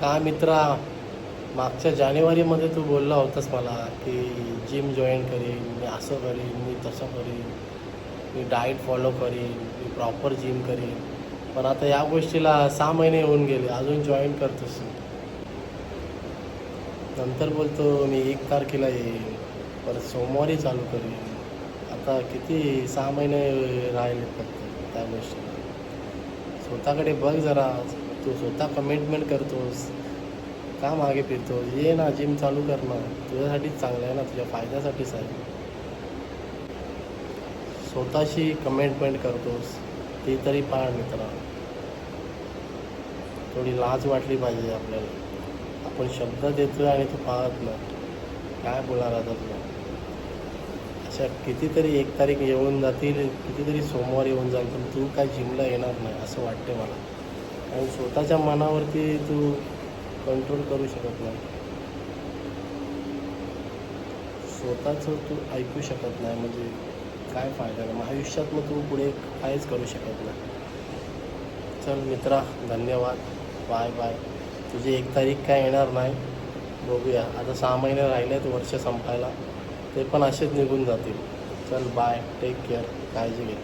का मित्रा मागच्या जानेवारीमध्ये तू बोलला होतास मला की जिम जॉईन करीन मी असं करीन मी तसं करीन मी डाएट फॉलो करीन मी प्रॉपर जिम करीन. पण आता या गोष्टीला सहा महिने होऊन गेले अजून जॉईन करतोस नंतर बोलतो मी एक तारखेला येईन परत सोमवारी चालू करीन. आता किती सहा महिने राहिले फक्त त्या गोष्टीला. स्वतःकडे बघ जरा तू स्वतः कमिटमेंट करतोस. का मागे फिरतो ये ना जिम चालू कर ना तुझ्यासाठीच चांगलं आहे ना तुझ्या फायद्यासाठीच आहे स्वतःशी कमिटमेंट करतोस. ती तरी पाळ मित्रा. थोडी लाज वाटली पाहिजे आपल्याला. आपण शब्द देतोय आणि तू पाहत ना काय बोलणार आता तुला अशा कितीतरी एक तारीख येऊन जातील कितीतरी सोमवार येऊन जाईल पण तू काय जिमला येणार नाही असं वाटते मला. आणि स्वतःच्या मनावरती तू कंट्रोल करू शकत नाही. स्वतःचं तू ऐकू शकत नाही म्हणजे काय फायदा? मग आयुष्यात मग तू पुढे काहीच करू शकत नाही. चल मित्रा धन्यवाद. Bye bye. तुझी एक तारीख काय येणार नाही बघूया. आता सहा महिने राहिले आहेत वर्ष संपायला. ते पण असेच निघून जातील. चल बाय. टेक केअर काळजी घे.